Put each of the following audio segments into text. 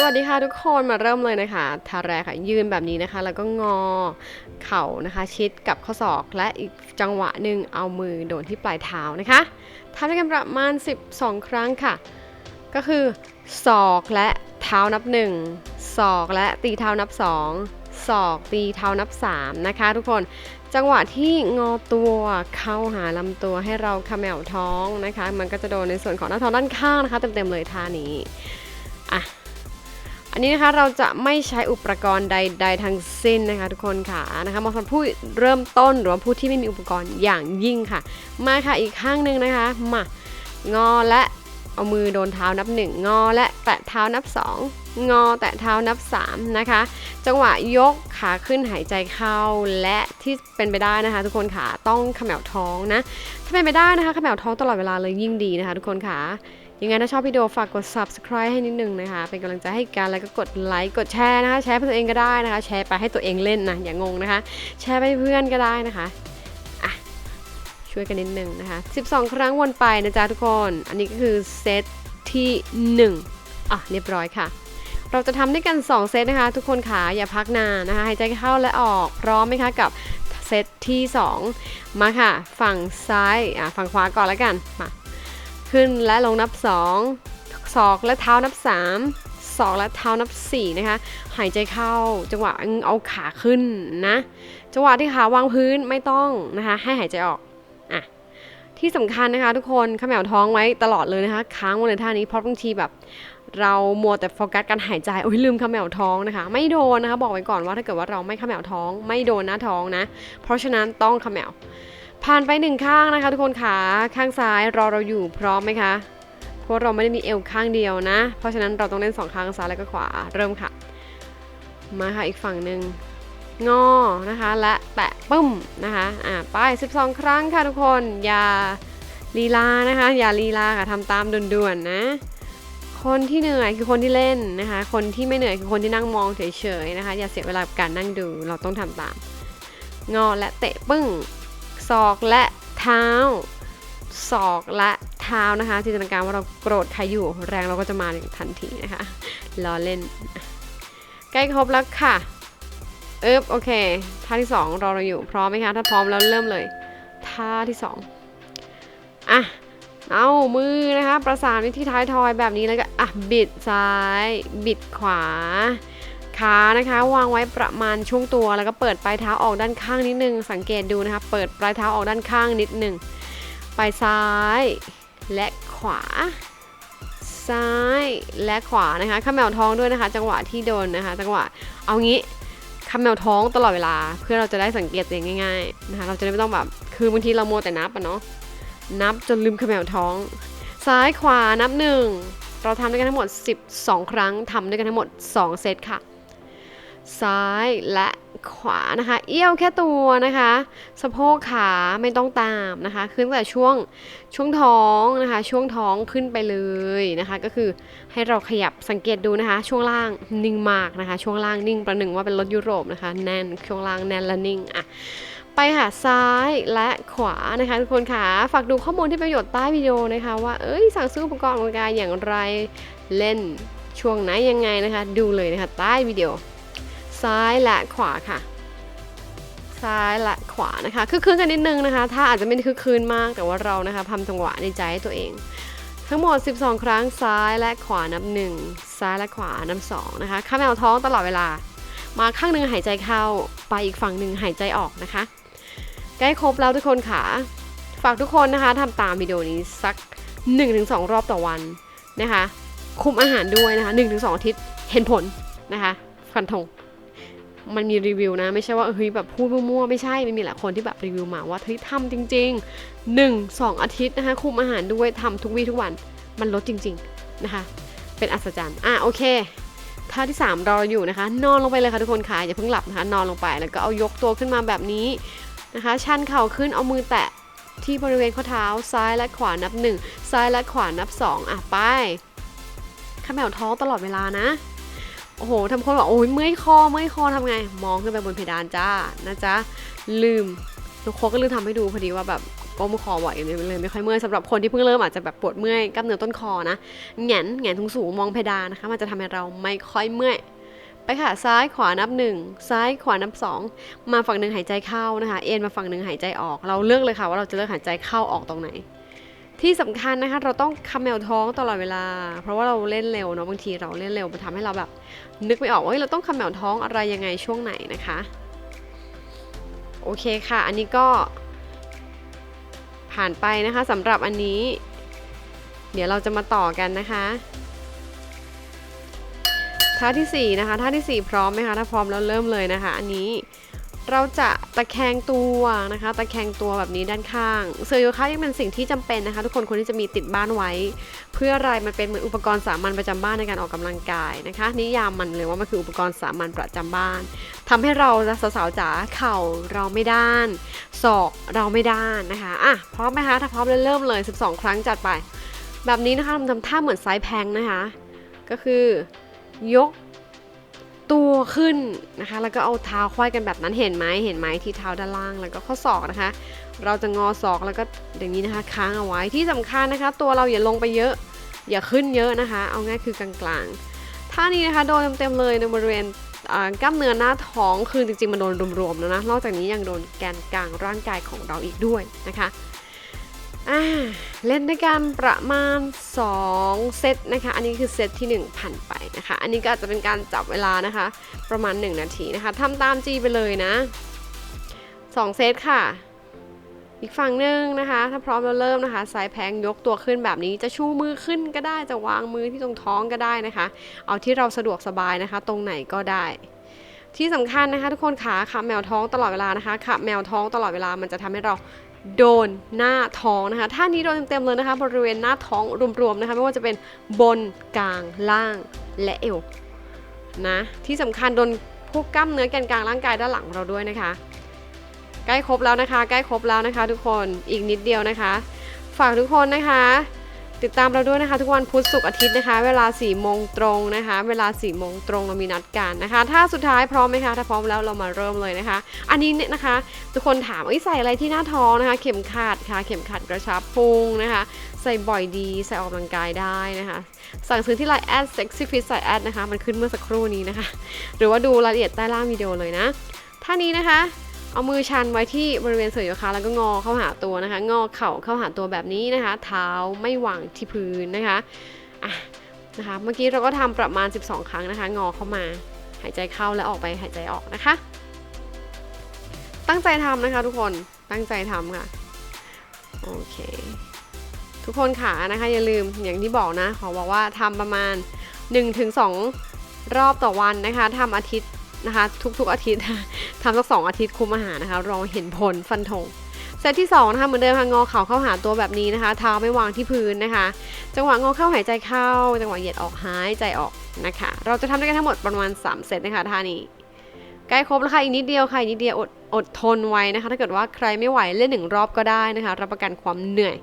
สวัสดีค่ะทุกคนมาเริ่มเลยนะคะท่าแรกค่ะยืนแบบนี้นะคะ แล้วก็งอเข่านะคะ ชิดกับข้อศอกและอีกจังหวะหนึ่งเอามือโดนที่ปลายเท้านะคะทำด้วยกันประมาณ 12 ครั้งค่ะ ก็คือศอกและเท้านับ 1 ศอกและตีเท้านับ 2 ศอกตีเท้านับ 3 นะคะ ทุกคนจังหวะที่งอตัวเข้าหาลำตัวให้เราเขมวท้องนะคะ มันก็จะโดนในส่วนของหน้าท้องด้านข้างนะคะ เต็มๆเลยท่านี้อะ อันนี้นะคะเราจะไม่ใช้อุปกรณ์ใด ๆทั้งสิ้นนะคะ ทุกคนค่ะนะคะมาสำหรับผู้เริ่มต้นหรือว่าผู้ที่ไม่มีอุปกรณ์อย่างยิ่งค่ะ มาค่ะอีกข้างหนึ่งนะคะมางอและเอามือโดนเท้านับ 1 งอและแตะเท้านับ 2 งอแตะเท้านับ 3 นะคะ จังหวะยกขาขึ้นหายใจเข้าและที่เป็นไปได้นะคะ ทุกคนค่ะต้องเขมวท้องนะ ถ้าเป็นไปได้นะคะเขมวท้องตลอดเวลาเลยยิ่งดีนะคะ ทุกคนค่ะ ยังไงถ้าชอบวิดีโอฝากกด subscribe ให้นิดนึงนะคะ เป็นกำลังใจให้กันแล้วก็กดไลค์กดแชร์นะคะ แชร์ให้ตัวเองก็ได้นะคะ แชร์ไปให้ตัวเองเล่นนะอย่างงนะคะ แชร์ไปเพื่อนก็ได้นะคะอะช่วยกันนิดนึงนะคะ 12 ครั้งวนไปนะจ๊ะทุกคน อันนี้ก็คือเซตที่1อะเรียบร้อยค่ะ เราจะทำด้วยกัน 2 เซตนะคะ ทุกคนขาอย่าพักนานนะคะหายใจเข้าและออกพร้อมไหมคะกับเซตที่ 2 มาค่ะ ฝั่งซ้ายอะฝั่งขวาก่อนแล้วกันมา ขึ้นและลงนับ 2 ศอกและเท้านับ 3 ศอกและเท้านับ 4 นะคะ หายใจเข้า จังหวะเอาขาขึ้นนะ จังหวะที่ขาวางพื้นไม่ต้องนะคะ ให้หายใจออกอะที่สำคัญนะคะทุกคนเขมวท้องไว้ตลอดเลยนะคะค้างไว้ในท่านี้เพราะบางทีแบบ เรามัวแต่โฟกัสการหายใจโอ้ยลืมเขมวท้องนะคะ ไม่โดนนะคะ บอกไว้ก่อนว่าถ้าเกิดว่าเราไม่เขมวท้อง ไม่โดนหน้าท้องนะ เพราะฉะนั้นต้องเขมว ผ่านไปหนึ่งข้างนะคะ ทุกคนขาข้างซ้ายรอเราอยู่พร้อมไหมคะเพราะเราไม่ได้มีเอวข้างเดียวนะ เพราะฉะนั้นเราต้องเล่นสองข้างซ้ายและก็ขวาเริ่มค่ะ มาค่ะอีกฝั่งหนึ่งงอนะคะและแตะปึ้มนะคะอ่าไป 12 ครั้งค่ะทุกคนอย่าลีลานะคะ อย่าลีลาค่ะทำตามด่วนๆนะ คนที่เหนื่อยคือคนที่เล่นนะคะ คนที่ไม่เหนื่อยคือคนที่นั่งมองเฉยๆนะคะ อย่าเสียเวลากับการนั่งดูเราต้องทำตาม งอและเตะปึ้ง ศอกและเท้าศอกและเท้านะคะจินตนาการว่าเราโกรธใครอยู่แรงเราก็จะมาทันทีนะคะล้อเล่น ใกล้ครบแล้วค่ะเอ๊บโอเคท่าที่ 2 รอเราอยู่พร้อมไหมคะถ้าพร้อมแล้วเริ่มเลยท่าที่ 2อะเอามือนะคะ ประสานไว้ที่ท้ายทอยแบบนี้แล้วก็อะบิดซ้าย บิดขวา ขานะคะ วางไว้ประมาณช่วงตัว แล้วก็เปิดปลายเท้าออกด้านข้างนิดนึง สังเกตดูนะคะเปิดปลายเท้าออกด้านข้างนิดนึงไปซ้ายและขวา ซ้ายและขวานะคะขมวท้องด้วยนะคะ จังหวะที่โดนนะคะ จังหวะเอางี้ขมวท้องตลอดเวลา เพื่อเราจะได้สังเกตเองง่ายๆนะคะเราจะได้ไม่ต้องแบบคือบางทีเราโมแต่นับอะเนาะนับจนลืมขมวท้อง ซ้ายขวานับหนึ่งเราทำด้วยกันทั้งหมด 12 ครั้งทำด้วยกันทั้งหมด 2 เซตค่ะ ซ้ายและขวานะคะ เอี้ยวแค่ตัวนะคะ สะโพกขาไม่ต้องตามนะคะ ขึ้นแต่ช่วงช่วงท้องนะคะ ช่วงท้องขึ้นไปเลยนะคะ ก็คือให้เราขยับสังเกตดูนะคะ ช่วงล่างนิ่งมากนะคะ ช่วงล่างนิ่งประหนึ่งว่าเป็นรถยุโรปนะคะ แน่นช่วงล่างแน่นและนิ่งอะไปค่ะซ้ายและขวานะคะทุกคนค่ะฝากดูข้อมูลที่ประโยชน์ใต้วิดีโอนะคะว่าเอ้ยสั่งซื้ออุปกรณ์ออกกำลังกายอย่างไรเล่นช่วงไหนยังไงนะคะ ดูเลยนะคะใต้วิดีโอ ซ้ายและขวาค่ะ ซ้ายและขวานะคะคือคืนกันนิดนึงนะคะ ถ้าอาจจะไม่คือคืนมากแต่ว่าเรานะคะทำจังหวะในใจให้ตัวเอง ทั้งหมด 12 ครั้งซ้ายและขวานับ 1 ซ้ายและขวานับ2นะคะข้ามแมวท้องตลอดเวลา มาข้างหนึ่งหายใจเข้าไปอีกฝั่งหนึ่งหายใจออกนะคะใกล้ครบแล้วทุกคนค่ะฝากทุกคนนะคะทำตามวิดีโอนี้สัก 1-2 รอบต่อวันนะคะ คุมอาหารด้วยนะคะ 1-2อาทิตย์เห็นผลนะคะ ฟันธง มันมีรีวิวนะ ไม่ใช่ว่าเฮ้ยแบบพูดมั่วๆไม่ใช่มันมีหลายคนที่แบบรีวิวมาว่าเฮ้ยทำจริง ๆ 1 2 อาทิตย์นะคะคุมอาหารด้วยทำทุกวี่ทุกวันมันลดจริง ๆนะคะ เป็นอัศจรรย์อะโอเคท่าที่ 3 รออยู่นะคะ นอนลงไปเลยค่ะทุกคนค่ะอย่าเพิ่งหลับนะคะนอนลงไปแล้วก็เอายกตัวขึ้นมาแบบนี้นะคะชันเข่าขึ้นเอามือแตะที่บริเวณข้อเท้าซ้ายและขวานับ 1 ซ้ายและขวานับ 2อะไปข้าแมวท้องตลอดเวลานะ โอ้โหทำคนบอกโอ้ยเมื่อยคอเมื่อยคอทำไง มองขึ้นไปบนเพดานจ้านะจ๊ะลืมทุกคนก็ลืมทำให้ดูพอดีว่าแบบก้มคอบ่อยเลยเลยไม่ค่อยเมื่อยสำหรับคนที่เพิ่งเริ่มอาจจะแบบปวดเมื่อยกล้ามเนื้อต้นคอนะแหงนแหงนทุงสูงมองเพดานนะคะ มันจะทำให้เราไม่ค่อยเมื่อยไปค่ะซ้ายขวานับหนึ่งซ้ายขวานับสองมาฝั่งหนึ่งหายใจเข้านะคะ เอ็นมาฝั่งหนึ่งหายใจออก เราเลือกเลยค่ะว่าเราจะเลือกหายใจเข้าออกตรงไหน ที่สำคัญนะคะเราต้องคำแมวท้องตลอดเวลา เพราะว่าเราเล่นเร็วเนาะบางทีเราเล่นเร็วมันทำให้เราแบบ นึกไม่ออกว่าเราต้องคำแมวท้องอะไรยังไงช่วงไหนนะคะโอเคค่ะ อันนี้ก็ ผ่านไปนะคะสำหรับอันนี้ เดี๋ยวเราจะมาต่อกันนะคะท่าที่4นะคะท่าทีสี่4 พร้อมไหมคะถ้าพร้อมแล้วเริ่มเลยนะคะ อันนี้ เราจะตะแคงตัวนะคะ ตะแคงตัวแบบนี้ด้านข้างเซอร์โยคะยังเป็นสิ่งที่จำเป็นนะคะ ทุกคนควรที่จะมีติดบ้านไว้ เพื่ออะไรมันเป็นเหมือนอุปกรณ์สามัญประจำบ้านในการออกกำลังกายนะคะ นิยามมันเลยว่ามันคืออุปกรณ์สามัญประจำบ้านทำให้เราสาวๆจ๋าเข่าเราไม่ด้าน ศอกเราไม่ด้านนะคะอะพร้อมไหมคะถ้าพร้อมแล้วเริ่มเลย 12 ครั้งจัดไป แบบนี้นะคะทำท่าเหมือนไซส์แพงนะคะ ก็คือยก ตัวขึ้นนะคะ แล้วก็เอาเท้าควายกันแบบนั้นเห็นไหมเห็นไหมที่เท้าด้านล่างแล้วก็ข้อศอกนะคะ เราจะงอศอกแล้วก็อย่างนี้นะคะค้างเอาไว้ที่สำคัญนะคะ ตัวเราอย่าลงไปเยอะ อย่าขึ้นเยอะนะคะ เอาง่ายคือกลางๆท่านี้นะคะโดนเต็มๆเลยในบริเวณกล้ามเนื้อหน้าท้องคือจริงๆมันโดนรวมๆแล้วนะนอกจากนี้ยังโดนแกนกลางร่างกายของเราอีกด้วยนะคะ อ่าเล่นด้วยกันประมาณ 2 เซตนะคะ อันนี้คือเซตที่ 1 ผ่านไปนะคะ อันนี้ก็อาจจะเป็นการจับเวลานะคะ ประมาณ 1 นาทีนะคะทำตามจีไปเลยนะ 2 เซตค่ะ อีกฝั่งหนึ่งนะคะ ถ้าพร้อมเราเริ่มนะคะสายแพงยกตัวขึ้นแบบนี้จะชูมือขึ้นก็ได้จะวางมือที่ตรงท้องก็ได้นะคะ เอาที่เราสะดวกสบายนะคะ ตรงไหนก็ได้ที่สำคัญนะคะ ทุกคนขาขับแมวท้องตลอดเวลานะคะขับแมวท้องตลอดเวลามันจะทำให้เรา โดนหน้าท้องนะคะท่านี้โดนเต็มๆเลยนะคะ บริเวณหน้าท้องรวมๆนะคะ ไม่ว่าจะเป็นบนกลางล่างและเอวนะที่สำคัญโดนพวกกล้ามเนื้อแกนกลางร่างกายด้านหลังเราด้วยนะคะ ใกล้ครบแล้วนะคะ ใกล้ครบแล้วนะคะ ทุกคนอีกนิดเดียวนะคะ ฝากทุกคนนะคะ ติดตามเราด้วยนะคะ ทุกวันพุธศุกร์อาทิตย์นะคะ เวลา4ี่โมงตรงนะคะ เวลา4ี่โมงตรงเรามีนัดกันนะคะ ถ้าสุดท้ายพร้อมไหมคะ ถ้าพร้อมแล้วเรามาเริ่มเลยนะคะ อันนี้เนี่ยนะคะ ทุกคนถามว่าใส่อะไรที่หน้าท้องนะคะ เข็มขัดค่ะ เข็มขัดกระชับพุงนะคะ ใส่บ่อยดีใส่ออกกำลังกายได้นะคะ สั่งซื้อที่ไลน์แอด sexy fit ใส่แอดนะคะ มันขึ้นเมื่อสักครู่นี้นะคะ หรือว่าดูรายละเอียดใต้ล่างวิดีโอเลยนะท่านี้นะคะ เอามือชันไว้ที่บริเวณเสื่อโยคะแล้วก็งอเข้าหาตัวนะคะ งอเข่าเข้าหาตัวแบบนี้นะคะ เท้าไม่วางที่พื้นนะคะอะนะคะ เมื่อกี้เราก็ทำประมาณ 12 ครั้งนะคะ งอเข้ามา หายใจเข้าและออกไปหายใจออกนะคะ ตั้งใจทำนะคะทุกคน ตั้งใจทำค่ะ โอเค ทุกคนขานะคะ อย่าลืมอย่างที่บอกนะ ขอบอกว่าทำประมาณ 1-2 รอบต่อวันนะคะทำอาทิตย์ นะคะ ทุกๆอาทิตย์ทำสักสองอาทิตย์คุมอาหารนะคะ รอเห็นผลฟันธงเซตที่2นะคะเหมือนเดิมค่ะงอเข่าเข้าหาตัวแบบนี้นะคะ เท้าไม่วางที่พื้นนะคะ จังหวะงอเข้าหายใจเข้า จังหวะเหยียดออกหายใจออกนะคะ เราจะทำด้วยกันทั้งหมดประมาณ 3 เซตนะคะท่านี้ใกล้ครบแล้วค่ะอีกนิดเดียวค่ะอีกนิดเดียวอดอดทนไว้นะคะ ถ้าเกิดว่าใครไม่ไหวเล่นหนึ่งรอบก็ได้นะคะ รับประกันความเหนื่อย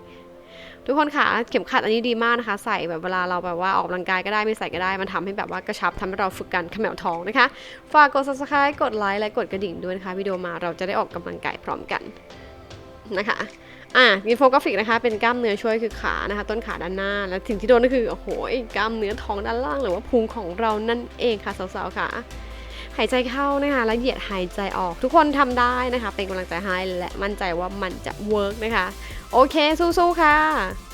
ทุกคนค่ะเข็มขัดอันนี้ดีมากนะคะ ใส่แบบเวลาเราแบบว่าออกกำลังกายก็ได้ไม่ใส่ก็ได้ มันทำให้แบบว่ากระชับทำให้เราฝึกการขมวท้องนะคะ ฝากกด subscribe กดไลค์และกดกระดิ่งด้วยนะคะวิดีโอมาเราจะได้ออกกำลังกายพร้อมกันนะคะอะมีโฟกราฟิกนะคะ เป็นกล้ามเนื้อช่วยคือขานะคะ ต้นขาด้านหน้า และสิ่งที่โดนก็คือโอ้โหกล้ามเนื้อท้องด้านล่างหรือว่าพุงของเรานั่นเองค่ะสาวๆค่ะ หายใจเข้านะคะแล้วเหยียดหายใจออก ทุกคนทำได้นะคะ เป็นกำลังใจให้และมั่นใจว่ามันจะเวิร์กนะคะ โอเคสู้ๆค่ะ